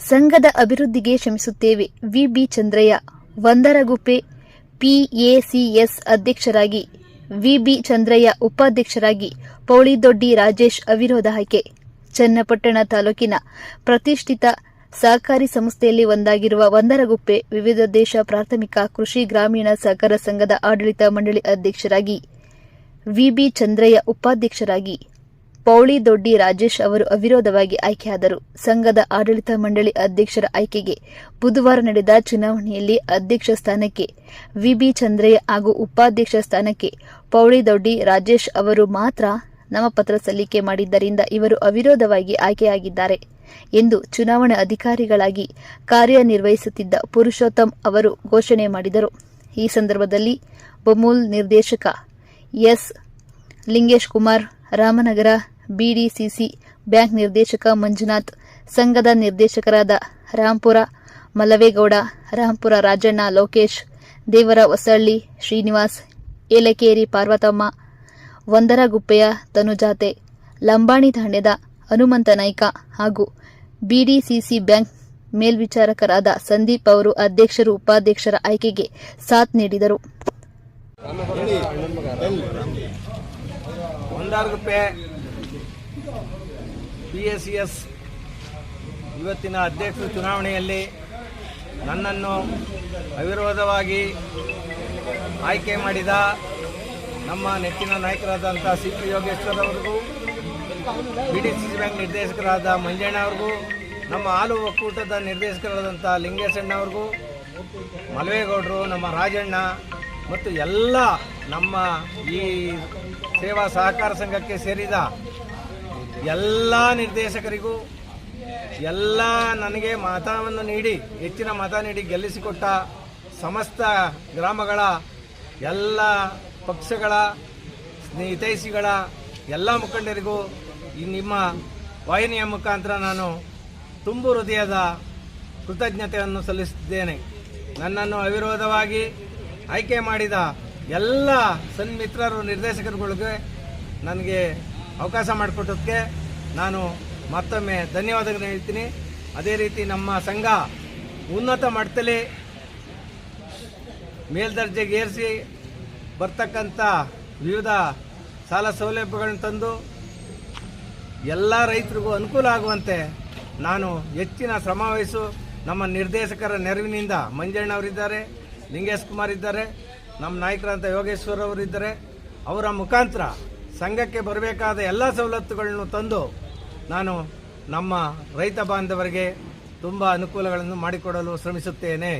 ಸಂಘದ ಅಭಿವೃದ್ಧಿಗೆ ಶ್ರಮಿಸುತ್ತೇವೆ. ವಿಬಿ ಚಂದ್ರಯ್ಯ ವಂದರಗುಪ್ಪೆ ಪಿಎಸಿಎಸ್ ಅಧ್ಯಕ್ಷರಾಗಿ ವಿಬಿ ಚಂದ್ರಯ್ಯ ಉಪಾಧ್ಯಕ್ಷರಾಗಿ, ಪೌಳಿದೊಡ್ಡಿ ರಾಜೇಶ್ ಅವಿರೋಧ ಆಯ್ಕೆ. ಚನ್ನಪಟ್ಟಣ ತಾಲೂಕಿನ ಪ್ರತಿಷ್ಠಿತ ಸಹಕಾರಿ ಸಂಸ್ಥೆಯಲ್ಲಿ ಒಂದಾಗಿರುವ ವಂದರಗುಪ್ಪೆ ವಿವಿಧ ದೇಶ ಪ್ರಾಥಮಿಕ ಕೃಷಿ ಗ್ರಾಮೀಣ ಸಹಕಾರ ಸಂಘದ ಆಡಳಿತ ಮಂಡಳಿ ಅಧ್ಯಕ್ಷರಾಗಿ ವಿಬಿ ಚಂದ್ರಯ್ಯ ಉಪಾಧ್ಯಕ್ಷರಾಗಿ ಪೌಳಿ ದೊಡ್ಡಿ ರಾಜೇಶ್ ಅವರು ಅವಿರೋಧವಾಗಿ ಆಯ್ಕೆಯಾದರು. ಸಂಘದ ಆಡಳಿತ ಮಂಡಳಿ ಅಧ್ಯಕ್ಷರ ಆಯ್ಕೆಗೆ ಬುಧವಾರ ನಡೆದ ಚುನಾವಣೆಯಲ್ಲಿ ಅಧ್ಯಕ್ಷ ಸ್ಥಾನಕ್ಕೆ ವಿಬಿ ಚಂದ್ರಯ್ಯ ಹಾಗೂ ಉಪಾಧ್ಯಕ್ಷ ಸ್ಥಾನಕ್ಕೆ ಪೌಳಿ ದೊಡ್ಡಿ ರಾಜೇಶ್ ಅವರು ಮಾತ್ರ ನಾಮಪತ್ರ ಸಲ್ಲಿಕೆ ಮಾಡಿದ್ದರಿಂದ ಇವರು ಅವಿರೋಧವಾಗಿ ಆಯ್ಕೆಯಾಗಿದ್ದಾರೆ ಎಂದು ಚುನಾವಣಾ ಅಧಿಕಾರಿಗಳಾಗಿ ಕಾರ್ಯನಿರ್ವಹಿಸುತ್ತಿದ್ದ ಪುರುಷೋತ್ತಮ್ ಅವರು ಘೋಷಣೆ ಮಾಡಿದರು. ಈ ಸಂದರ್ಭದಲ್ಲಿ ಬಮೂಲ್ ನಿರ್ದೇಶಕ S Lingesh Kumar Ramanagara BDCC. Bank ನಿರ್ದೇಶಕ ಮಂಜುನಾಥ್, ಸಂಘದ ನಿರ್ದೇಶಕರಾದ ರಾಂಪುರ ಮಲವೇಗೌಡ ರಾಂಪುರ ರಾಜಣ್ಣ ಲೋಕೇಶ್, ದೇವರ ಹೊಸಳ್ಳಿ ಶ್ರೀನಿವಾಸ್, ಏಲಕೇರಿ ಪಾರ್ವತಮ್ಮ ಒಂದರಗುಪ್ಪೆಯ ತನುಜಾತೆ, ಲಂಬಾಣಿ ತಾಂಡ್ಯದ ಹನುಮಂತ ನಾಯ್ಕ ಹಾಗೂ ಬಿಡಿಸಿಸಿ ಬ್ಯಾಂಕ್ ಮೇಲ್ವಿಚಾರಕರಾದ ಸಂದೀಪ್ ಅವರು ಅಧ್ಯಕ್ಷರು ಉಪಾಧ್ಯಕ್ಷರ ಆಯ್ಕೆಗೆ ಸಾಥ್ ನೀಡಿದರು. ಪಿ ಎಸ್ ಸಿ ಎಸ್ ಇವತ್ತಿನ ಅಧ್ಯಕ್ಷ ಚುನಾವಣೆಯಲ್ಲಿ ನನ್ನನ್ನು ಅವಿರೋಧವಾಗಿ ಆಯ್ಕೆ ಮಾಡಿದ ನಮ್ಮ ನೆಚ್ಚಿನ ನಾಯಕರಾದಂಥ ಸಿ ಪಿ ಯೋಗೇಶ್ವರವ್ರಿಗೂ ಬಿ ಡಿ ಸಿ ಬ್ಯಾಂಕ್ ನಿರ್ದೇಶಕರಾದ ಮಂಜಣ್ಣ ಅವ್ರಿಗೂ, ನಮ್ಮ ಹಾಲು ಒಕ್ಕೂಟದ ನಿರ್ದೇಶಕರಾದಂಥ ಲಿಂಗೇಶಣ್ಣ ಅವ್ರಿಗೂ ಮಲವೇಗೌಡರು ನಮ್ಮ ರಾಜಣ್ಣ ಮತ್ತು ಎಲ್ಲ ನಮ್ಮ ಈ ಸೇವಾ ಸಹಕಾರ ಸಂಘಕ್ಕೆ ಸೇರಿದ ಎಲ್ಲ ನಿರ್ದೇಶಕರಿಗೂ ಎಲ್ಲ ನನಗೆ ಮತವನ್ನು ನೀಡಿ, ಹೆಚ್ಚಿನ ಮತ ನೀಡಿ ಗೆಲ್ಲಿಸಿಕೊಟ್ಟ ಸಮಸ್ತ ಗ್ರಾಮಗಳ, ಎಲ್ಲ ಪಕ್ಷಗಳ ಹಿತೈಷಿಗಳ ಎಲ್ಲ ಮುಖಂಡರಿಗೂ ಈ ನಿಮ್ಮ ವಾಹಿನಿಯ ಮುಖಾಂತರ ನಾನು ತುಂಬು ಹೃದಯದ ಕೃತಜ್ಞತೆಯನ್ನು ಸಲ್ಲಿಸುತ್ತಿದ್ದೇನೆ ನನ್ನನ್ನು ಅವಿರೋಧವಾಗಿ ಆಯ್ಕೆ ಮಾಡಿದ ಎಲ್ಲ ಸನ್ಮಿತ್ರರು, ನಿರ್ದೇಶಕರುಗಳಿಗೆ ನನಗೆ ಅವಕಾಶ ಮಾಡಿಕೊಟ್ಟದಕ್ಕೆ ನಾನು ಮತ್ತೊಮ್ಮೆ ಧನ್ಯವಾದಗಳನ್ನ ಹೇಳ್ತೀನಿ. ಅದೇ ರೀತಿ ನಮ್ಮ ಸಂಘ ಉನ್ನತ ಮಟ್ಟದಲ್ಲಿ ಮೇಲ್ದರ್ಜೆಗೇರಿಸಿ ಬರ್ತಕ್ಕಂಥ ವಿವಿಧ ಸಾಲ ಸೌಲಭ್ಯಗಳನ್ನು ತಂದು ಎಲ್ಲ ರೈತರಿಗೂ ಅನುಕೂಲ ಆಗುವಂತೆ ನಾನು ಹೆಚ್ಚಿನ ಶ್ರಮ ವಹಿಸು. ನಮ್ಮ ನಿರ್ದೇಶಕರ ನೆರವಿನಿಂದ ಮಂಜಣ್ಣವರಿದ್ದಾರೆ ಲಿಂಗೇಶ್ ಕುಮಾರ್ ಇದ್ದಾರೆ, ನಮ್ಮ ನಾಯಕರಂತ ಯೋಗೇಶ್ವರ್ ಅವರಿದ್ದಾರೆ. ಅವರ ಮುಖಾಂತರ ಸಂಘಕ್ಕೆ ಬರಬೇಕಾದ ಎಲ್ಲ ಸವಲತ್ತುಗಳನ್ನು ತಂದು ನಾನು ನಮ್ಮ ರೈತ ಬಾಂಧವರಿಗೆ ತುಂಬ ಅನುಕೂಲಗಳನ್ನು ಮಾಡಿಕೊಡಲು ಶ್ರಮಿಸುತ್ತೇನೆ.